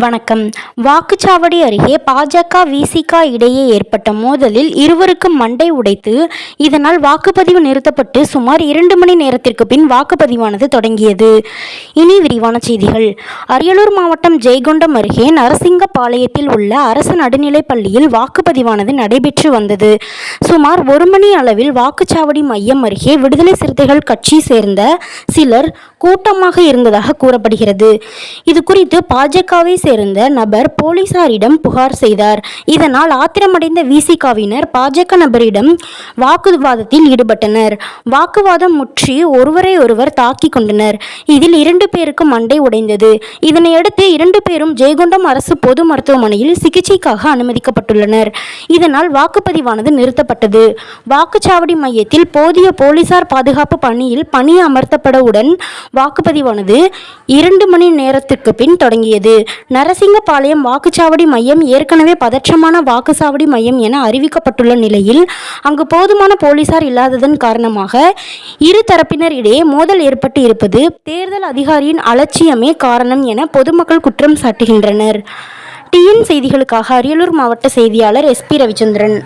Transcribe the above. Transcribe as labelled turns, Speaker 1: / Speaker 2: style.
Speaker 1: வணக்கம். வாக்குச்சாவடி அருகே பாஜக விசிக இடையே ஏற்பட்ட மோதலில் இருவருக்கும் மண்டை உடைத்து இதனால் வாக்குப்பதிவு நிறுத்தப்பட்டு சுமார் இரண்டு மணி நேரத்திற்கு பின் வாக்குப்பதிவானது தொடங்கியது. இனி விரிவான செய்திகள். அரியலூர் மாவட்டம் ஜெய்கொண்டம் அருகே நரசிங்கபாளையத்தில் உள்ள அரசு நடுநிலைப் பள்ளியில் வாக்குப்பதிவானது நடைபெற்று வந்தது. சுமார் ஒரு மணி அளவில் வாக்குச்சாவடி மையம் அருகே விடுதலை சிறுத்தைகள் கட்சி சேர்ந்த சிலர் கூட்டமாக இருந்ததாக கூறப்படுகிறது. இது குறித்து பாஜகவை சேர்ந்த நபர் போலீசாரிடம் புகார் செய்தார். இதனால் ஆத்திரமடைந்த விசிகாவினர் பாஜக நபரிடம் வாக்குவாதத்தில் ஈடுபட்டனர். வாக்குவாதம் முற்றி ஒருவரை ஒருவர் தாக்கிக் கொண்டனர். இதில் இரண்டு பேருக்கு மண்டை உடைந்தது. இதனையடுத்து இரண்டு பேரும் ஜெயகுண்டம் அரசு பொது மருத்துவமனையில் சிகிச்சைக்காக அனுமதிக்கப்பட்டுள்ளனர். இதனால் வாக்குப்பதிவானது நிறுத்தப்பட்டது. வாக்குச்சாவடி மையத்தில் போதிய போலீசார் பாதுகாப்பு பணியில் பணி அமர்த்தப்படவுடன் வாக்குப்பதிவானது இரண்டு மணி நேரத்திற்கு பின் தொடங்கியது. நரசிங்கபாளையம் வாக்குச்சாவடி மையம் ஏற்கனவே பதற்றமான வாக்குச்சாவடி மையம் என அறிவிக்கப்பட்டுள்ள நிலையில் அங்கு போதுமான போலீசார் இல்லாததன் காரணமாக இரு தரப்பினர் இடையே மோதல் ஏற்பட்டு இருப்பது தேர்தல் அதிகாரியின் அலட்சியமே காரணம் என பொதுமக்கள் குற்றம் சாட்டுகின்றனர். டிஎன் செய்திகளுக்காக அரியலூர் மாவட்ட செய்தியாளர் எஸ்பி ரவிச்சந்திரன்.